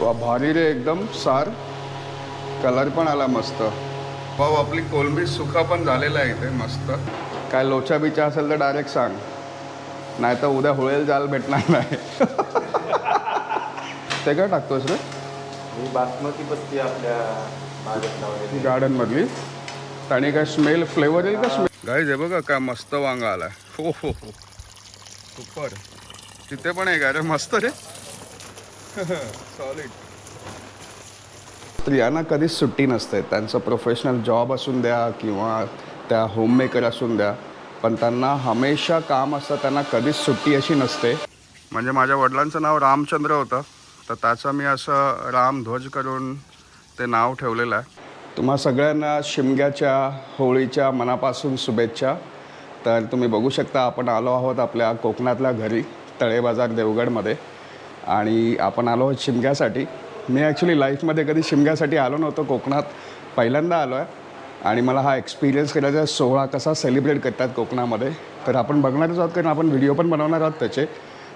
वा भारी रे एकदम सार. कलर पण आला मस्त. भाऊ आपली कोलंबी सुका पण झालेला आहे इथे मस्त. काय लोचा बिचा असेल तर डायरेक्ट सांग. नाही तर उद्या हुळेल जाल भेटणार नाही. ते काय टाकतोस रे? ही बासमती पत्ती आपल्या बागेत लावलेली गार्डनमधली आणि काय स्मेल फ्लेवर येईल का स्मेल गाईज हे बघा काय मस्त वांगा आलाय. हो हो हो. सुपर तिथे पण आहे का रे मस्त रे. सॉलिड स्त्रियांना कधीच सुट्टी नसते. त्यांचं प्रोफेशनल जॉब असून द्या किंवा त्या होममेकर असून द्या पण त्यांना हमेशा काम असतं त्यांना कधीच सुट्टी अशी नसते. म्हणजे माझ्या वडिलांचं नाव रामचंद्र होतं. तर त्याचं मी असं रामध्वज करून ते नाव ठेवलेलं आहे. तुम्हा सगळ्यांना शिमग्याच्या होळीच्या मनापासून शुभेच्छा. तर तुम्ही बघू शकता आपण आलो आहोत आपल्या कोकणातल्या घरी तळे बाजार देवगडमध्ये. आणि आपण आलो आहोत शिमग्यासाठी. मी ॲक्च्युली लाईफमध्ये कधी शिमग्यासाठी आलो नव्हतो कोकणात पहिल्यांदा आलो आहे आणि मला हा एक्सपिरियन्स करायचा सोहळा कसा सेलिब्रेट करतात कोकणामध्ये तर आपण बघणारच आहोत कारण आपण व्हिडिओ पण बनवणार आहोत त्याचे.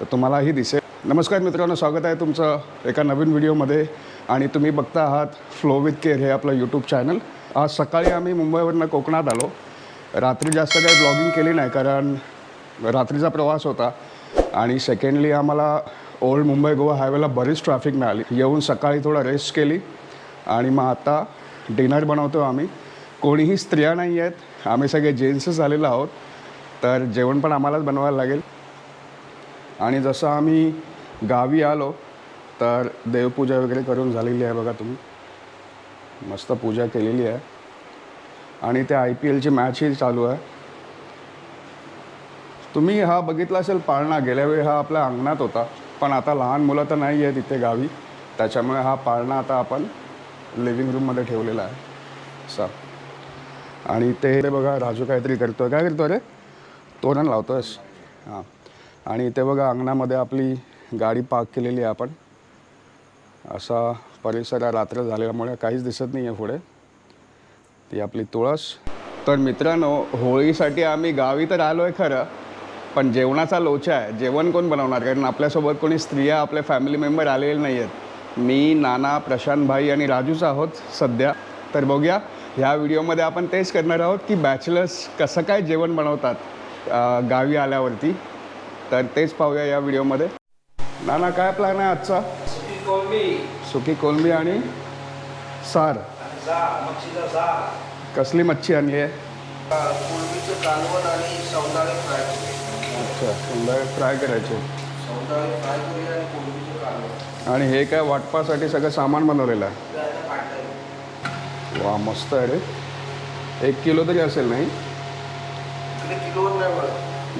तर तुम्हालाही दिसेल. नमस्कार मित्रांनो स्वागत आहे तुमचं एका नवीन व्हिडिओमध्ये आणि तुम्ही बघता आहात फ्लो विथ केअर हे आपलं यूट्यूब चॅनल आज सकाळी आम्ही मुंबईवरनं कोकणात आलो. रात्री जास्त काही ब्लॉगिंग केली नाही कारण रात्रीचा प्रवास होता. आणि सेकंडली आम्हाला ओल्ड मुंबई गोवा हायवेला बरीच ट्रॅफिक मिळाली. येऊन सकाळी थोडं रेस्ट केली आणि मग आता डिनर बनवतो आम्ही. कोणीही स्त्रिया नाही आहेत. आम्ही सगळे जेन्ट्सच आलेलो आहोत. तर जेवण पण आम्हालाच बनवायला लागेल. आणि जसं आम्ही गावी आलो तर देवपूजा वगैरे करून झालेली आहे बघा तुम्ही. मस्त पूजा केलेली आहे. आणि त्या आय पी एलची मॅचही चालू आहे. तुम्ही हा बघितला असेल पाळणा. गेल्या वेळी हा आपल्या अंगणात होता. पण आता लहान मुलं तर नाही आहे तिथे गावी. त्याच्यामुळे हा पाळणा आता आपण लिव्हिंग रूममध्ये ठेवलेला आहे. सर आणि ते बघा राजू काहीतरी करतोय. काय करतो रे? तोरण लावतोयस. हां. आणि इथे बघा अंगणामध्ये आपली गाडी पार्क केलेली आहे आपण. असा परिसर रात्र झाल्यामुळे काहीच दिसत नाही आहे पुढे. ती आपली तुळस. तर मित्रांनो होळीसाठी आम्ही गावी तर आलो आहे खरं. पण जेवणाचा लोचा आहे. जेवण कोण बनवणार? कारण आपल्यासोबत कोणी स्त्रिया आपले फॅमिली मेंबर आलेले नाही आहेत मी नाना प्रशांत भाई आणि राजूच आहोत सध्या. तर बघूया ह्या व्हिडिओमध्ये आपण तेच करणार आहोत की बॅचलर्स कसं काय जेवण बनवतात गावी आल्यावरती. तर तेच पाहूया या व्हिडिओमध्ये. नाना काय प्लॅन आहे आजचा? कोळंबी सुकी कोलंबी आणि सार. कसली मच्छी आणली आहे? अच्छा संध्याकाळी फ्राय करायचे. आणि हे काय वाटपासाठी सगळं सामान बनवलेलं आहे. वा मस्त आहे रे. एक किलो तरी असेल नाही?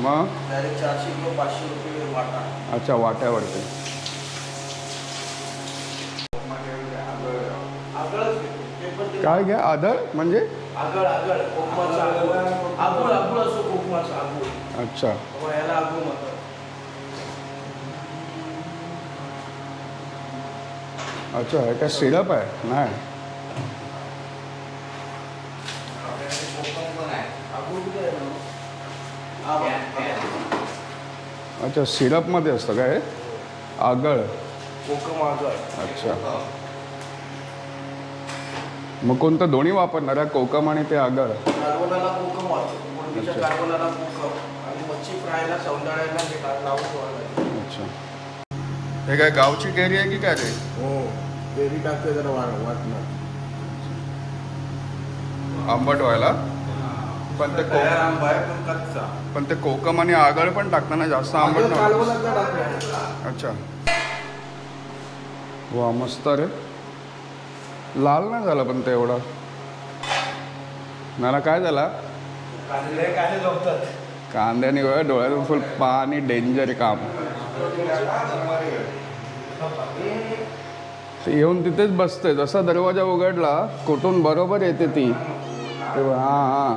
मग? अच्छा वाट्यावरती काय घ्या? आदर म्हणजे? आगळ आगळ कोकमाचं आगळ. आगुळ आगुळ असतो कोकमाचं आगुळ. अच्छा. याला आगुळ म्हणतात. अच्छा हे काय सिरप आहे? नाही. आगुळ कुठे आहे ना? हा बघ, हा. अच्छा सिरपमध्ये असतं काय हे? आगळ. कोकम आगळ. अच्छा. मग कोणतं दोन्ही वापरणार आहे? कोकम आणि ते आगळ? कारवनाला कोकम वाटतो कोळंबीच्या कारवनाला कोकम. आणि मच्छी फ्रायला सौंदाळ्याला हे लावून. अच्छा. हे काय गावची केरी आहे की काय रे हो बेरी टाकते जरा वाढ वाटणार आंबट व्हायला? पण ते को तयार आंबा आहे पण कच्चा. पण ते कोकम आणि आगळ पण टाकताना जास्त आंबट अच्छा. वा मस्त रे. लाल नाही झाला पण ते एवढा मला काय झाला? कांद्याने वेळ डोळ्यातून फुल पाणी डेंजर काम. येऊन तिथेच बसते जसा दरवाजा उघडला कुठून बरोबर येते ती. तेव्हा हां हां.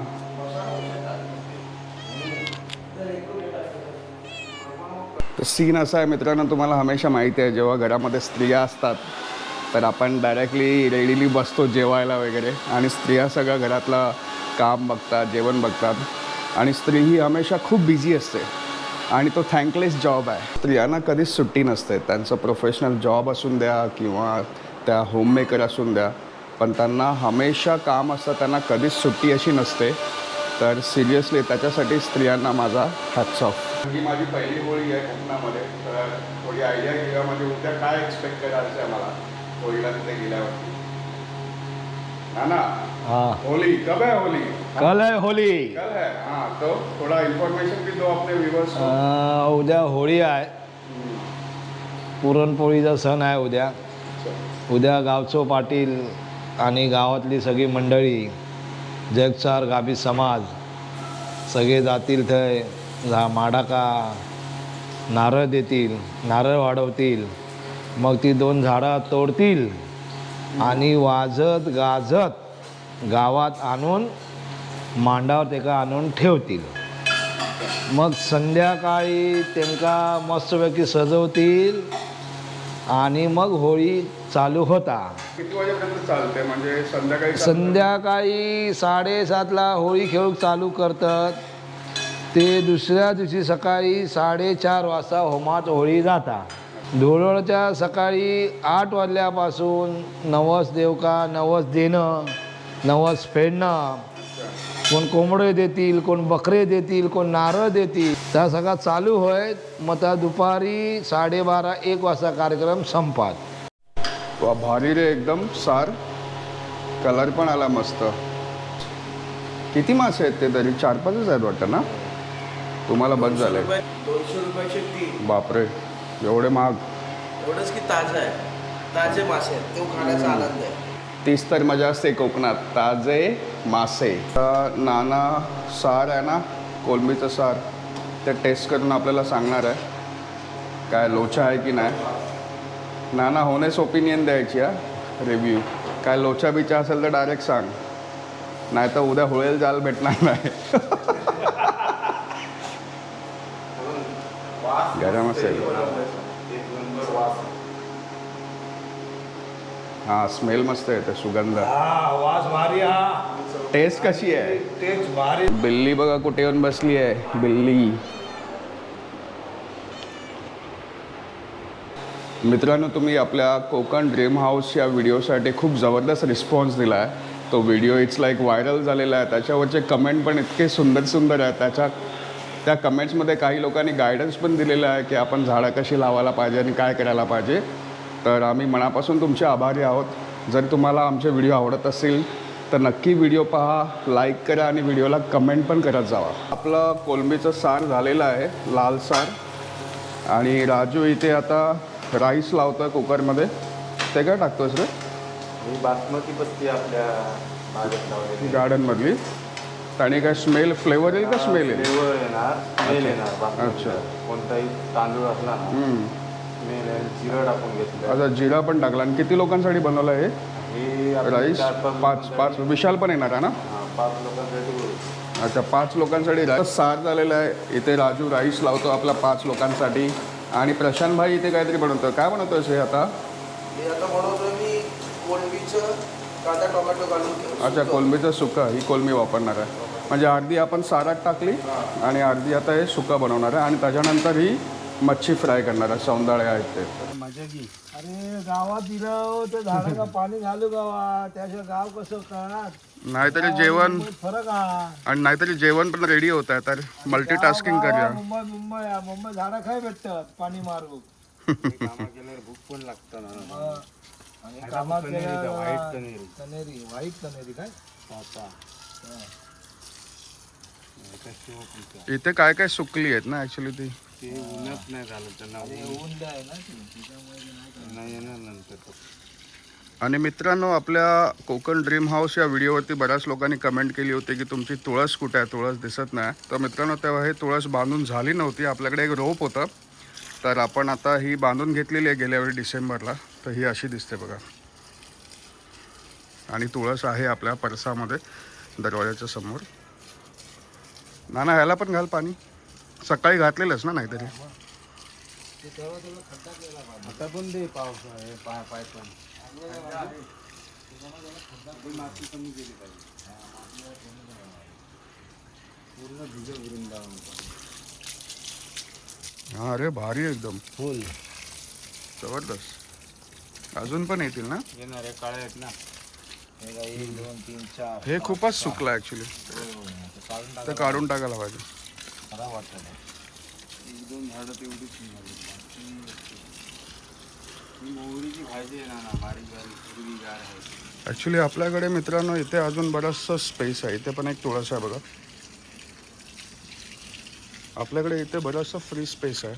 तर सीन असा आहे मित्रांनो तुम्हाला हमेशा माहिती आहे जेव्हा घरामध्ये स्त्रिया असतात तर आपण डायरेक्टली रेडीली बसतो जेवायला वगैरे. आणि स्त्रिया सगळं घरातलं काम बघतात जेवण बघतात. आणि स्त्री ही हमेशा खूप बिझी असते. आणि तो थँकलेस जॉब आहे. स्त्रियांना कधीच सुट्टी नसते. त्यांचं प्रोफेशनल जॉब असून द्या किंवा त्या होममेकर असून द्या. पण त्यांना हमेशा काम असतं त्यांना कधीच सुट्टी अशी नसते. तर सिरियसली त्याच्यासाठी स्त्रियांना माझा हॅट्स ऑफ ही माझी पहिली होळी आहे कोकणामध्ये. तर थोडी आयडिया घेऊया म्हणजे उद्या काय एक्सपेक्ट करायचं आहे मला. गेल्यावरती. हाँ. होली कब है होली? कल है होली. कल है? हाँ तो थोड़ा इन्फॉर्मेशन भी दो अपने व्यूवर्स उद्या होळी आहे. पुरणपोळीचा सण आहे उद्या. उद्या गावचो पाटील आणि गावातली सगळी मंडळी जगचार गाभी समाज सगळे जातील थंय. माडाका नारळ देतील नारळ वाढवतील. मग ती दोन झाडं तोडतील आणि वाजत गाजत गावात आणून मांडावर तेका आणून ठेवतील. मग संध्याकाळी त्यांका मस्तपैकी सजवतील आणि मग होळी चालू होता. किती वाजेपर्यंत चालते म्हणजे संध्याकाळी? संध्याकाळी साडेसातला होळी खेळ चालू करतात. ते दुसऱ्या दिवशी सकाळी साडेचार वाजता होमात होळी जाता. धुळवडच्या सकाळी आठ वाजल्यापासून नवस देवका नवस देणं नवस फेडणं. कोण कोंबडे देतील कोण बकरे देतील कोण नारळ देतील. त्या सगळा चालू होय मग त्या दुपारी साडेबारा एक वाजता कार्यक्रम संपात. वा भारी रे एकदम सार. कलर पण आला मस्त. किती मासे आहेत ते तरी? चार पाचच आहेत वाटतं ना? तुम्हाला बंद झाले रुपये दोनशे रुपयाचे तीन. बापरे. एवढे महाग. एवढंच की ताजं आहे ताजे मासे आहेत. तो खाण्याचा आनंद आहे. तीच तर मजा असते कोकणात. ताजे मासे. आता नाना सार आहे ना कोलंबीचं सार. ते टेस्ट करून आपल्याला सांगणार आहे. काय लोचा आहे की नाही? नाना होनेस ओपिनियन द्यायची हा. रिव्ह्यू काय लोचा बिचा असेल तर डायरेक्ट सांग. नाही तर उद्या होळेल जाल भेटणार नाही. गरम असेल हां स्मेल मस्त येते सुगंध. आवाज भारी हा. टेस्ट कशी आहे? तेच भारी. बिल्ली बघा कुठे येऊन बसली आहे बिल्ली. मित्रांनो तुम्ही आपल्या कोकण ड्रीम हाऊस या व्हिडिओसाठी खूप जबरदस्त रिस्पॉन्स दिला आहे तो व्हिडिओ इट्स लाईक व्हायरल झालेला आहे. त्याच्यावरचे कमेंट पण इतके सुंदर सुंदर आहेत. त्याच्या त्या कमेंट्समध्ये काही लोकांनी गायडन्स पण दिलेलं आहे की आपण झाडं कशी लावायला पाहिजे आणि काय करायला पाहिजे. तर आम्ही मनापासून तुमचे आभारी आहोत. जर तुम्हाला आमचे व्हिडिओ आवडत असतील तर नक्की व्हिडिओ पहा लाईक करा आणि व्हिडिओला कमेंट पण करत जावा. आपलं कोलंबीचं सार झालेलं आहे लाल सार. आणि राजू इथे आता राईस लावतोय कुकरमध्ये ते काय टाकतोयस रे? ही बासमती पत्ती आपल्या गार्डनमधली आणि काय स्मेल फ्लेवर येईल का स्मेल येईल? फ्लेवर येणार स्मेल येणार. अच्छा. कोणताही तांदूळ असला ना जिरं टाकून घेतलं आता जिरा पण टाकला. आणि किती लोकांसाठी बनवलं आहे हे आपलं राईस? चार पाच लोकांसाठी- पाच. विशाल पण येणार आहे ना? हां, पाच लोकांसाठी होईल. अच्छा पाच लोकांसाठी. राईस सार झालेला आहे. इथे राजू राईस लावतो आपला पाच लोकांसाठी. आणि प्रशांत भाई इथे काहीतरी बनवतो काय बनवतोय हे आता? मी आता बनवतोय मी कोलंबीचं कांदा टोमॅटो घालून ठेवतो. अच्छा कोलंबीचं सुकं. ही कोलंबी वापरणार आहे. म्हणजे अर्धी आपण सारात टाकली आणि अर्धी आता हे सुकं बनवणार आहे. आणि त्याच्यानंतर ही मच्छी फ्राय करणार आहे. सौंदाळे आहेत ते. अरे गावात दिलं तर झाडाला पाणी घालू गावात त्याशिवाय गाव कसं करणार नाहीतरी जेवण फरक हा आणि नाहीतरी जेवण पण रेडी होत आहे. तर मल्टीटास्किंग गाव- करूया. मुंबई मुंबई. मुंबई झाडं काय भेटतात. पाणी केल्यावर भूक पण लागतं ना. आणि कामात गेल्यावर- व्हाईट कनेरी. व्हाईट कनेरी काय? इथे काय काय सुकली आहेत ना ॲक्च्युली ती? ते उन्हात नाही झालं त्यांना ऊन द्याय ना ती. त्याच्यामुळे नाही येणार नंतर आणि मित्रांनो आपल्या कोकण ड्रीम हाऊस या व्हिडिओवरती बऱ्याच लोकांनी कमेंट केली होती की तुमची तुळस कुठे आहे? तुळस दिसत नाही. तर मित्रांनो तेव्हा हे तुळस बांधून झाली नव्हती. आपल्याकडे एक रोप होतं. तर आपण आता ही बांधून घेतलेली आहे गेल्या वेळी डिसेंबरला. तर ही अशी दिसते बघा. आणि तुळस आहे आपल्या परसामध्ये दरवाजाच्या समोर. ना ना ह्याला पण घाल पाणी. सकाळी घातलेलंच ना नाहीतरी. आता पण दे पाऊस आहे पाय पण हा अरे भारी एकदम. फुल. जबरदस्त. अजून पण येतील ना? येणार आहे काळे आहेत ना. हे काय एक दोन तीन चार हे खूपच सुकलं ऍक्च्युली हो, आता काढून तर टाका काढून टाकायला पाहिजे. खराब वाटतं ते. एक दोन झाडं तेवढीच निघाली. बाकी ही मोहरीची भाजी आहे ना ना बारीक बारीक हिरवीगार आहे. ॲक्च्युली आपल्याकडे मित्रांनो इथे अजून बराचसा स्पेस आहे. इथे पण एक तुळस आहे बघा. आपल्याकडे इथे बराचसा फ्री स्पेस आहे.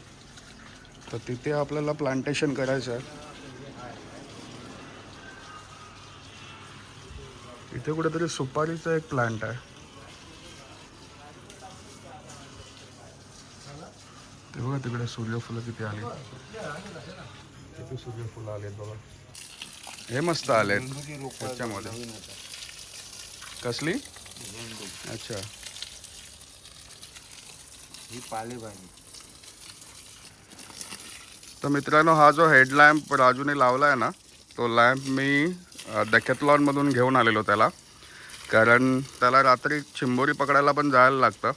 तर तिथे आपल्याला प्लांटेशन करायचं आहे. इथे कुठेतरी सुपारीचा एक प्लांट आहे. ते बघा तिकडे सूर्यफुलं किती आली किती सूर्यफुलं आलेत बघा. हे मस्त आलेत त्याच्यामध्ये. कसली? अच्छा. ही पालेभाजी. तर मित्रांनो हा जो हेडलॅम्प राजूने लावला आहे ना तो लॅम्प मी मधून घेऊन आलेलो त्याला. कारण त्याला रात्री चिंबोरी पकडायला पण जायला लागतं.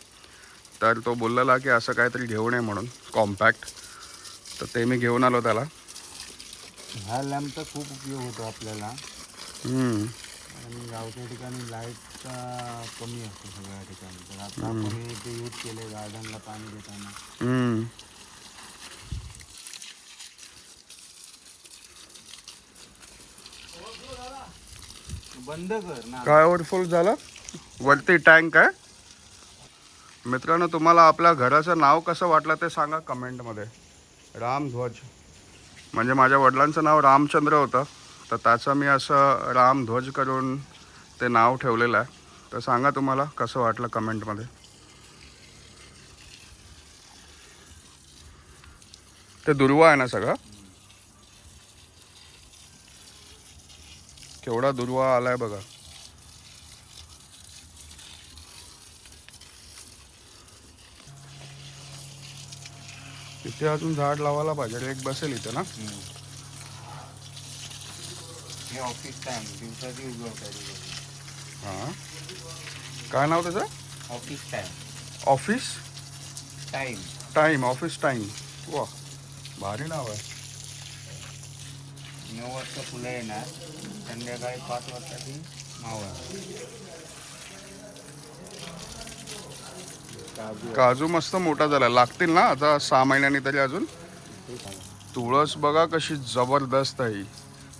तर तो बोललेला की असं काहीतरी घेऊन ये म्हणून कॉम्पॅक्ट तर ते मी घेऊन आलो त्याला. ह्या लॅम्पचा खूप उपयोग होतो आपल्याला. आणि गावच्या ठिकाणी लाईटचा कमी असतो सगळ्या ठिकाणी. तर आता आपण ते यूज केले गार्डनला पाणी देताना. बंद कर ना. काय ओव्हरफुल झालं? वरती टँक आहे. मित्रांनो तुम्हाला आपल्या घराचं नाव कसं वाटलं ते सांगा कमेंटमध्ये. रामध्वज म्हणजे माझ्या वडिलांचं नाव रामचंद्र होतं. तर त्याचं मी असं रामध्वज करून ते नाव ठेवलेलं आहे. तर सांगा तुम्हाला कसं वाटलं कमेंटमध्ये. ते दुर्वा आहे ना सगळं? केवढा दुर्वा आलाय बघा. इथे अजून झाड लावायला पाहिजे. एक बसेल इथे ना? हे ऑफिस टाइम दिवसाची उगवत हां. काय नाव त्याचं? Office time office time time office time वा भारी नाव आहे. नऊ वाजता फुलं येणार संध्याकाळी पाच वाजता ती मावळ काजू मस्त मोठा झाला लागतील ना आता सहा महिन्यांनी तरी अजून. तुळस बघा कशी जबरदस्त आहे ही.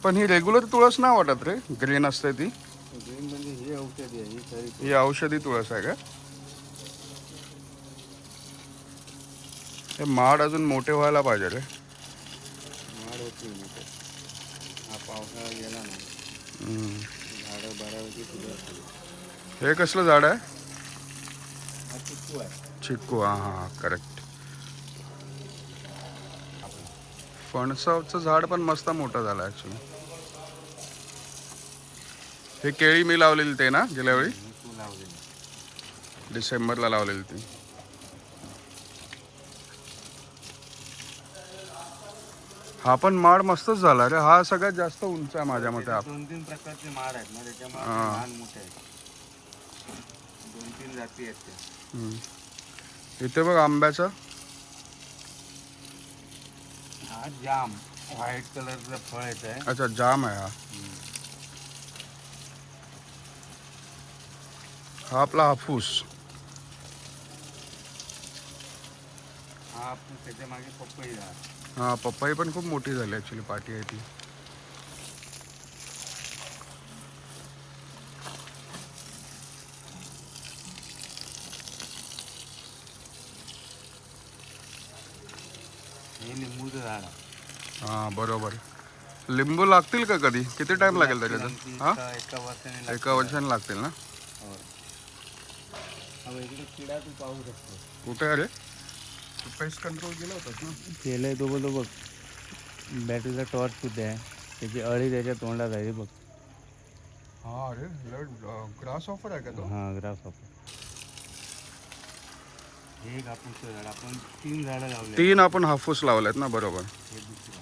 पण ही रेग्युलर तुळस नाही वाटत रे ग्रीन असते ती ग्रीन म्हणजे ही औषधी आहे ही खरी ही औषधी तुळस आहे का हे माड अजून मोठे व्हायला पाहिजे रे माड होती. हा पावसाळा गेला ना. झाडं. हे कसलं झाड आहे? चिक्कू आहे. चिक्कू हां हां करेक्ट फणसाचं झाड पण मस्त मोठं झालं ॲक्च्युली हे केळी मी लावलेली ते ना गेल्या वेळी? डिसेंबरला लावलेली ती. हा पण माड मस्तच झाला रे. हा सगळ्यात जास्त उंच आहे माझ्या मते आप- दोन तीन प्रकारचे माड आहेत ना त्याच्यामुळे हा. लहान मोठे आहेत. दोन तीन जाती आहेत त्या. हम्म. इथे बघ आंब्याचं. हा जाम. व्हाईट कलरचं फळ येत आहे. अच्छा जाम आहे हा. हा आपला हापूस. हा आपण त्याच्यामागे पपई झाड हा पप्पाई पण खूप मोठी झाली ॲक्च्युली पाठी आहे ती. हे लिंबूचं झाड. बरोबर. लिंबू लागतील का कधी? किती टाइम लागेल त्याच्यात? हा? एका- एका वर्षाने एका वर्षाने लागतील ना? हो. इकडे किडा तू पाहू शकतो. कुठे अरे पेस्ट कंट्रोल केलं होतं ना? केलंय तो बोलतो बघ बॅटरीचा टॉर्च कुठे आहे? त्याची अळी त्याच्या तोंडात आहे बघ. हा अरे ग्रास ऑफर आहे का तो? हा आपण हे एक हापूसचं झाड आपण तीन झाडं लावले तीन आपण हाफूस लावलेत ना बरोबर. हे दुसरं.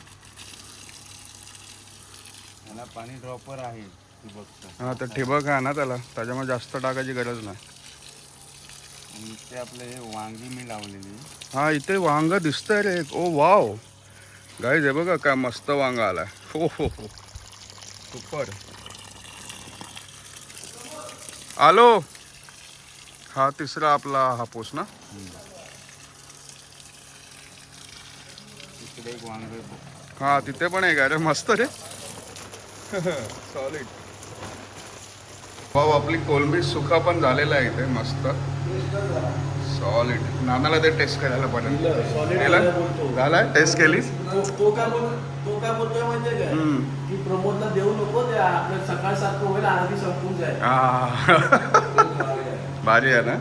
पाणी ड्रॉपर आहे ठिबकचं. हा तर ठिबक आहे ना त्याला. त्याच्यामुळे जास्त टाकायची गरज नाही. आणि इथे आपले हे वांगी मी लावलेली. हा इथे वांग दिसतंय रे. ओ वाव. गाईज हे बघा काय मस्त वांग आलाय. हो हो हो. सुपर. आलो. हा तिसरा आपला हापूस ना? इकडे एक वांग आहे. हा तिथे पण आहे रे. मस्त रे. सॉलिड भाऊ आपली कोलंबी सुका पण झालेला आहे इथे. मस्त. सॉलिड नानाला ते टेस्ट करायला? बोलतो. झालाय टेस्ट केलीस? तो काय तो काय बोलतोय काय? हम्म. की प्रमोदला देऊ नको ते आपलं सकाळ सारखं होईल अर्धी संपून जाईल. भारी आहे ना?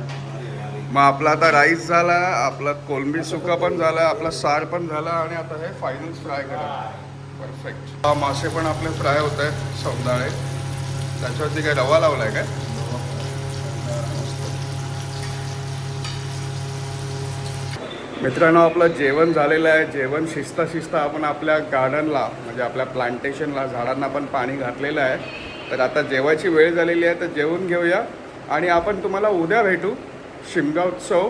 मग आपला आता राईस झाला आपला कोलंबी सुका पण झाला आपला सार पण झाला आणि आता हे फायनल फ्राय करा. परफेक्ट मासे पण आपले फ्राय होत आहेत सौंदाळे. त्याच्यावरती काय रवा लावलाय काय? मित्रांनो आपलं जेवण झालेलं आहे. जेवण शिस्ता शिस्त आपण आपल्या गार्डनला म्हणजे आपल्या प्लांटेशनला झाडांना पण पाणी घातलेलं आहे. तर आता जेवायची वेळ झालेली आहे तर जेवून घेऊया. आणि आपण तुम्हाला उद्या भेटू शिमगा उत्सव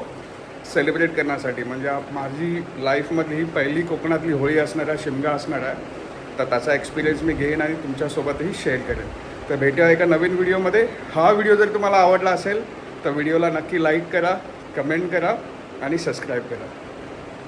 सेलिब्रेट करण्यासाठी. म्हणजे माझी लाईफमधली ही पहिली कोकणातली होळी असणार आहे शिमगा असणार आहे. तर त्याचा एक्सपिरियन्स मी घेईन आणि तुमच्यासोबतही शेअर करेन. तर भेटूया एका नवीन व्हिडिओमध्ये हा व्हिडिओ जर तुम्हाला आवडला असेल तर व्हिडिओला नक्की लाईक करा कमेंट करा आणि सबस्क्राईब करा.